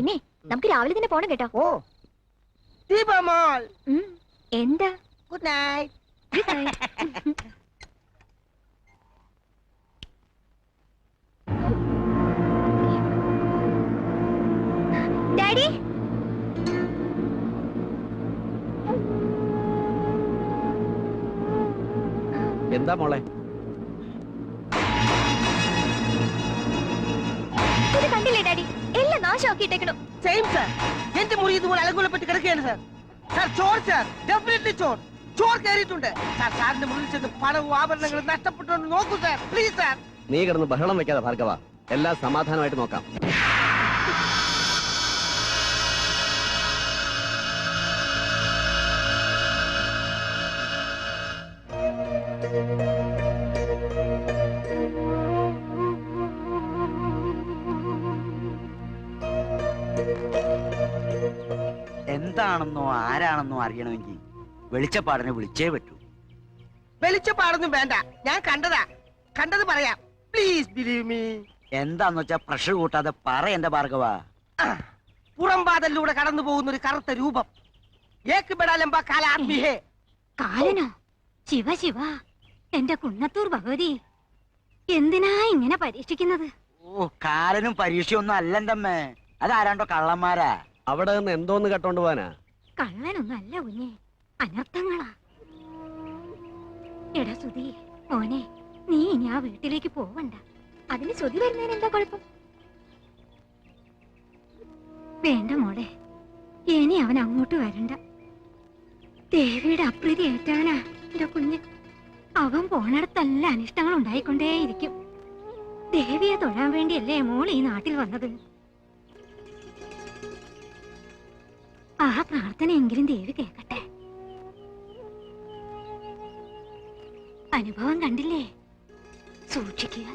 പിന്നെ നമുക്ക് രാവിലെ തന്നെ പോണം കേട്ടോ. ഓ. ദീപമോൾ. എന്താ? Good night Good night. Daddy എന്താ മോളെ? നാശമാക്കി ഇട്ടേക്കണു സെയിം സർ എന്റെ മുറി ഇതുപോലെ അലങ്കുലപ്പെട്ട് കിടക്കുകയാണ് സർ സർ ചോർ സർ ഡെഫിനറ്റ്ലി ചോർ ചോർ കയറിയിട്ടുണ്ട്. സാർ സാറിന്റെ മുറിയിൽ ചെന്ന് പണവും ആഭരണങ്ങളും നഷ്ടപ്പെട്ടു നോക്കൂ സർ പ്ലീസ് സർ നീ കിടന്ന് ബഹളം വെക്കാതെ ഭാർഗവ. എല്ലാം സമാധാനമായിട്ട് നോക്കാം. എന്താണെന്നോ ആരാണെന്നോ അറിയണമെങ്കിൽ വെളിച്ചപ്പാടിനെ വിളിച്ചേ പറ്റൂ. വെളിച്ചപ്പാടൊന്നും വേണ്ട. ഞാൻ കണ്ടതാ. കണ്ടത് പറയാം. പ്ലീസ് ബിലീവ് മീ എന്താന്ന് വെച്ചാ പ്രഷർ കൂട്ടാതെ പറ എന്റെ ഭാർഗവ. പുറംപാതലിലൂടെ കടന്നു പോകുന്ന ഒരു കറുത്ത രൂപം. കാലനോ? ശിവ ശിവ. എന്റെ കുന്നത്തൂർ ഭഗവതി എന്തിനാ ഇങ്ങനെ പരീക്ഷിക്കുന്നത്? ഓ കാലനും പരീക്ഷയൊന്നും അല്ലെന്തമ്മേ. അതാരാണ്ടോ കള്ളന്മാരാ. അവിടെ നിന്ന് എന്തോന്ന് കേട്ടോണ്ട് പോവാനാ? കള്ളനൊന്നും അല്ല കുഞ്ഞെ. അനർത്ഥങ്ങളാ. എടാ സുധി മോനെ നീ ഇനി ആ വീട്ടിലേക്ക് പോവണ്ട. അതിന് ശ്രുതി വരുന്നതിന് എന്താ കുഴപ്പം? വേണ്ട മോളെ ഇനി അവൻ അങ്ങോട്ട് വരണ്ട. ദേവിയുടെ അപ്രീതി ഏറ്റാനാ എന്റെ കുഞ്ഞ്. അവൻ പോണടത്തല്ല അനിഷ്ടങ്ങൾ ഉണ്ടായിക്കൊണ്ടേയിരിക്കും. ദേവിയെ തൊഴാൻ വേണ്ടിയല്ലേ മോൾ ഈ നാട്ടിൽ വന്നത്? ആ പ്രാർത്ഥനയെങ്കിലും ദേവി കേൾക്കട്ടെ. അനുഭവം കണ്ടില്ലേ? സൂക്ഷിക്കുക.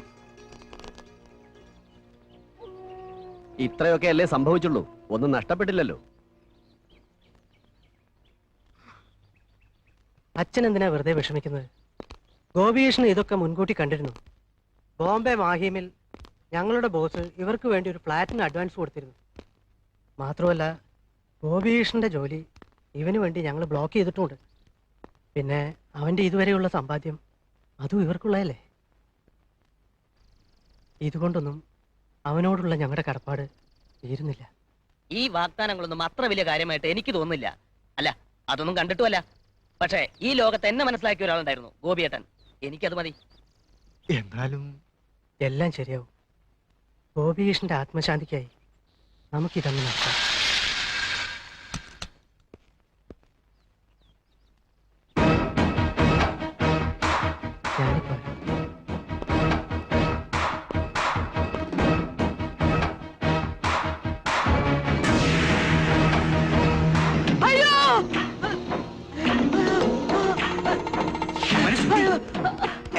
ഇത്രയൊക്കെ അല്ലേ സംഭവിച്ചുള്ളൂ? ഒന്നും നഷ്ടപ്പെട്ടില്ലല്ലോ. അച്ഛൻ എന്തിനാ വെറുതെ വിഷമിക്കുന്നത്? ഗോപികൃഷ്ണൻ ഇതൊക്കെ മുൻകൂട്ടി കണ്ടിരുന്നു. ബോംബെ മാഹിമിൽ ഞങ്ങളുടെ ബോസ് ഇവർക്ക് വേണ്ടി ഒരു ഫ്ലാറ്റിന് അഡ്വാൻസ് കൊടുത്തിരുന്നു. മാത്രമല്ല ഗോപികൃഷ്ണന്റെ ജോലി ഇവന് വേണ്ടി ഞങ്ങൾ ബ്ലോക്ക് ചെയ്തിട്ടുമുണ്ട് പിന്നെ അവന്റെ ഇതുവരെയുള്ള സമ്പാദ്യം അതും ഇവർക്കുള്ളതല്ലേ? ഇതുകൊണ്ടൊന്നും അവനോടുള്ള ഞങ്ങളുടെ കടപ്പാട് തീരുന്നില്ല. ഈ വാഗ്ദാനങ്ങളൊന്നും അത്ര വലിയ കാര്യമായിട്ട് എനിക്ക് തോന്നുന്നില്ല. അല്ല അതൊന്നും കണ്ടിട്ടുമല്ല. പക്ഷേ ഈ ലോകത്ത് എന്നെ മനസ്സിലാക്കിയ ഒരാളുണ്ടായിരുന്നു ഗോപിയേട്ടൻ. എനിക്കത് മതി. എന്നാലും എല്ലാം ശരിയാവും. ഗോപികൃഷ്ണന്റെ ആത്മശാന്തിക്കായി നമുക്കിതങ്ങ് നടത്താം.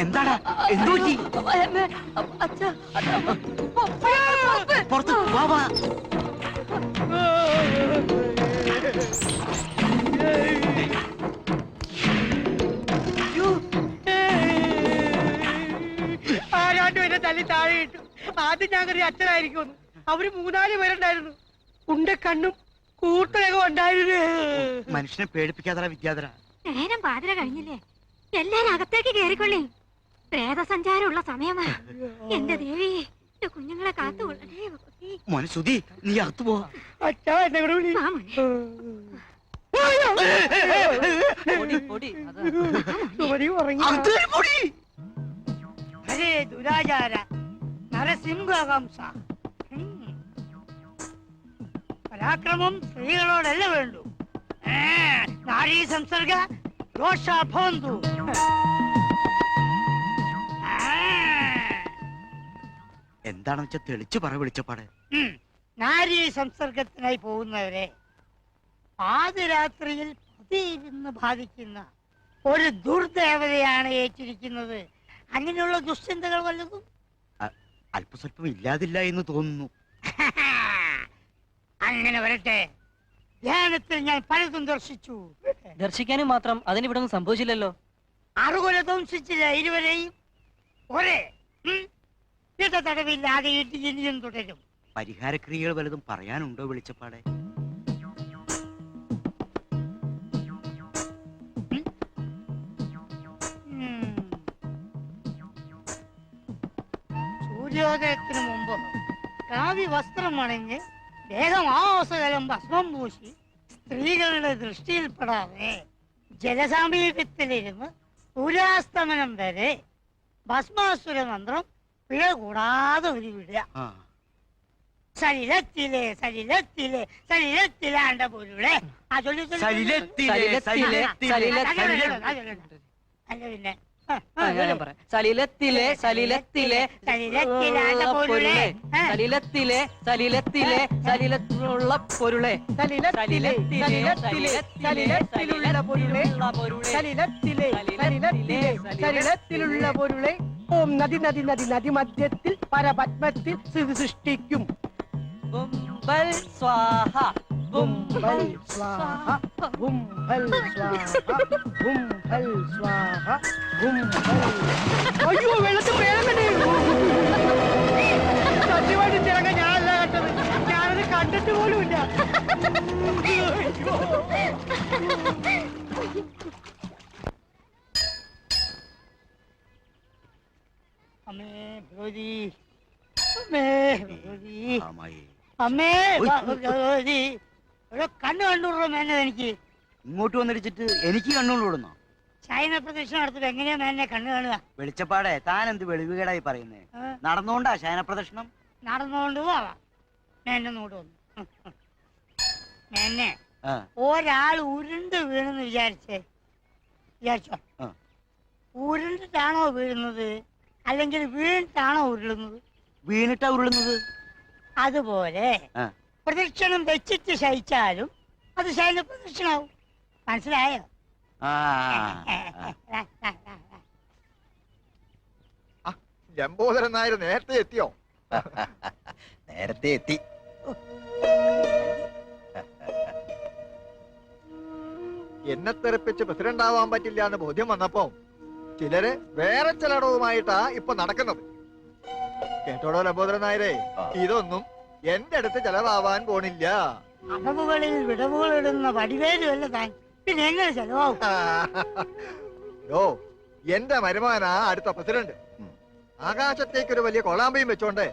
എന്താടാ? എന്തു പറ്റി? പുറത്ത് വാ വാ. ആരാണ്ടും എന്നെ തല്ലി താഴെ ഇട്ടു. ആദ്യം ഞാൻ കരുതി അച്ഛനായിരിക്കും അവർ മൂന്നാൽ പേരുണ്ടായിരുന്നു. ഉണ്ട കണ്ണും കൂട്ടരകം ഉണ്ടായിരുന്നു. മനുഷ്യനെ പേടിപ്പിക്കാതെ വിദ്യാധര. നേരം പാതിര കഴിഞ്ഞില്ലേ? എല്ലാരും അകത്തേക്ക് കേറിക്കൊള്ളി. പ്രേതസഞ്ചാരമുള്ള സമയമാ. എന്റെ ദേവി എന്റെ കുഞ്ഞുങ്ങളെ കാത്തുകൊള്ളണേ ഭഗവതി. മോനെ സുധി നീ അകത്തു പോടി. ഹരേ ദുരാചാര നരസിംഹകംസ ഉം. പരാക്രമം സ്ത്രീകളോടല്ല വേണ്ടു. നാരീ സംസർഗ ദോഷാഭവന്തു എന്താണെന്ന് വെച്ചാ തെളിച്ചു പറ വിളിച്ചപ്പാട്. നാരീ സംസർഗത്തിനായി പോകുന്നവരെ പാതിരാത്രിയിൽ പതിയിരുന്ന് ബാധിക്കുന്ന ഒരു ദുർദേവതയാണ് ഏറ്റിരിക്കുന്നത്. അങ്ങനെയുള്ള ദുശ്ചിന്തകൾ വല്ലതും? അല്പസ്വല്പം ഇല്ലാതില്ല എന്ന് തോന്നുന്നു. അങ്ങനെ വരട്ടെ. ധ്യാനത്തിൽ ഞാൻ പലതും ദർശിച്ചു. ദർശിക്കാനും മാത്രം അതിന് ഇവിടെ ഒന്നും സംഭവിച്ചില്ലല്ലോ. അറുകൊല ധംസിച്ചില്ല ഇരുവരെയും ഒരേ തടവില്ലാതെ ഇനിയും തുടരും. പരിഹാരക്രിയകൾ വലതും പറയാനുണ്ടോ വിളിച്ചപ്പാടെ? സൂര്യോദയത്തിന് മുമ്പ് കാവ്യ വസ്ത്രം അണിഞ്ഞ് ദേഹം ദേഹമാവസകലം ഭസ്മം പൂശി സ്ത്രീകളുടെ ദൃഷ്ടിയിൽപ്പെടാതെ ജലസമീപത്തിലിരുന്ന് സൂര്യാസ്തമനം വരെ ഭസ്മാസുര മന്ത്രം പിഴ കൂടാതെ ഒരു വിടുക ആ സലിലത്തിലെ സലിലത്തിലെ സലിലത്തിലാണ്ട പൊരുളെ ആ ചൊല്ലി ചൊല്ലി. സലിലത്തിലെ, സലിലത്തിലെ, സലിലത്തിലെ, അല്ല, പിന്നെ സലിലത്തിലെ സലിലത്തിലെ സലിലത്തിലാണ്ട പൊരുളെ. ആ. സലിലത്തിലെ സലിലത്തിലെ സലിലത്തിലുള്ള പൊരുളെ. സലിലത്തിലെ സലിലത്തിലെ സലിലത്തിലുള്ള പൊരുളെ. സലിലത്തിലെ സലിലത്തിലെ സലിലത്തിലുള്ള പൊരുളെ. ഓം നദി നദി നദി നദി മധ്യത്തിൽ പരപത്മത്തിൽ സ്ഥിതി സൃഷ്ടിക്കും. ബുംബൽ സ്വാഹ ബുംബൽ സ്വാഹ. ബുംബൽ സ്വാഹ. ബുംബൽ സ്വാഹ. ബുംബൽ അയ്യോ വെള്ളത്തിൽ വേഗം സത്യമായിട്ട് തിറങ്ങ ഞാനല്ല കണ്ടത് ഞാനത് കണ്ടിട്ട് പോലുമില്ല. അമ്മേ ഭഗവതി. അമ്മേ ഭഗവതി. അമ്മേ. ഭഗവതി. കണ്ണു കണ്ടുള്ള മേനത് എനിക്ക്. ഇങ്ങോട്ട് വന്നിടിച്ചിട്ട് എനിക്ക് കണ്ണുകൊണ്ടിടുന്നോ ചൈന പ്രദക്ഷിണം നടത്തിട്ട് എങ്ങനെയാ മേനെ കണ്ണു കാണുക? വെളിച്ചപ്പാടെ താൻ എന്ത് വെളിവുകേടായി പറയുന്നേ? ഏ? നടന്നുകൊണ്ടാ ശയന പ്രദക്ഷിണം? നടന്നുകൊണ്ട് പോവാം. മേനെ നോട്ട് വന്നു. മേനെ ആ. ഒരാൾ ഉരുണ്ട് വീണെന്ന് വിചാരിച്ചേ. വിചാരിച്ചോ? ആ. ഉരുണ്ടിട്ടാണോ വീഴുന്നത്? അല്ലെങ്കിൽ വീണിട്ടാണോ ഉരുളുന്നത്? വീണിട്ടാ ഉരുളുന്നത്? അതുപോലെ ആ. പ്രദക്ഷിണം വെച്ചിട്ട് ശയിച്ചാലും അത് ശൈല പ്രദക്ഷിണാവും. മനസ്സിലായോ. ലംബോദരൻ നായർ നേരത്തെ എത്തിയോ? നേരത്തെ എത്തി. എന്നെ തെറിപ്പിച്ച് പ്രസിഡന്റ് ആവാൻ പറ്റില്ല എന്ന് ബോധ്യം വന്നപ്പോ ചിലര് വേറെ ചിലടവുമായിട്ടാ ഇപ്പൊ നടക്കുന്നത്. കേട്ടോടോ ലംബോദരൻ നായരെ? ഇതൊന്നും എന്റെ അടുത്ത് ചെലവാവാൻ പോണില്ല. അടവുകളിൽ വിടവുകൾ ഇടുന്ന വടിവേലുമല്ല താൻ. പിന്നെ എങ്ങനെ ചെലവാകും? ഓ എന്റെ മരുമാനാ അടുത്ത പ്രസിഡന്റ്. ആകാശത്തേക്ക് ഒരു വലിയ കൊളാമ്പയും വെച്ചോണ്ട്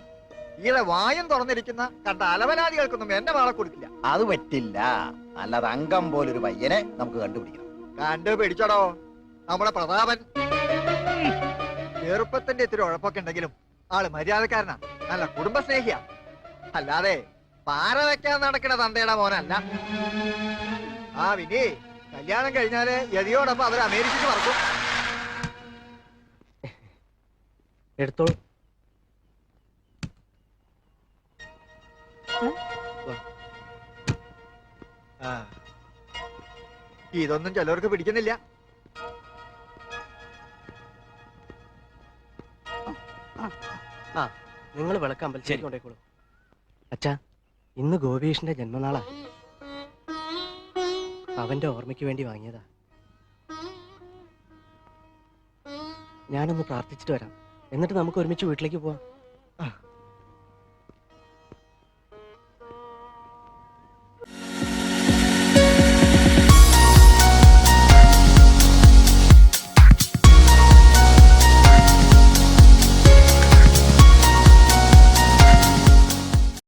ഈടെ വായം തുറന്നിരിക്കുന്ന കണ്ട അലവനാദികൾക്കൊന്നും എന്റെ വാള കൊടുക്കില്ല അത് പറ്റില്ല. അല്ലാതെ അംഗം പോലൊരു പയ്യനെ നമുക്ക് കണ്ടുപിടിക്കണം. കണ്ടുപിടിച്ചടോ നമ്മുടെ പ്രതാപൻ. ചെറുപ്പത്തിന്റെ ഇത്തിരി ഉഴപ്പൊക്കെ ഉണ്ടെങ്കിലും ആൾ മര്യാദക്കാരനാ നല്ല കുടുംബസ്നേഹിയാ. അല്ലാതെ പാറ വെക്കാൻ നടക്കണ തന്തയുടെ മോനല്ല. ആ വിനി കല്യാണം കഴിഞ്ഞാൽ യതിയോടൊപ്പം അവർ അമേരിക്കക്ക് പറക്കും. എടുത്തോളൂ. ആ. ഇതൊന്നും ചിലവർക്ക് പിടിക്കുന്നില്ല. നിങ്ങൾ വിളക്ക് അമ്പലത്തിലേക്ക് കൊണ്ടേക്കോളൂ അച്ഛാ ഇന്ന് ഗോപീഷിന്റെ ജന്മനാളാ. അവന്റെ ഓർമ്മയ്ക്ക് വേണ്ടി വാങ്ങിയതാ. ഞാനൊന്ന് പ്രാർത്ഥിച്ചിട്ട് വരാം. എന്നിട്ട് നമുക്ക് ഒരുമിച്ച് വീട്ടിലേക്ക് പോവാം.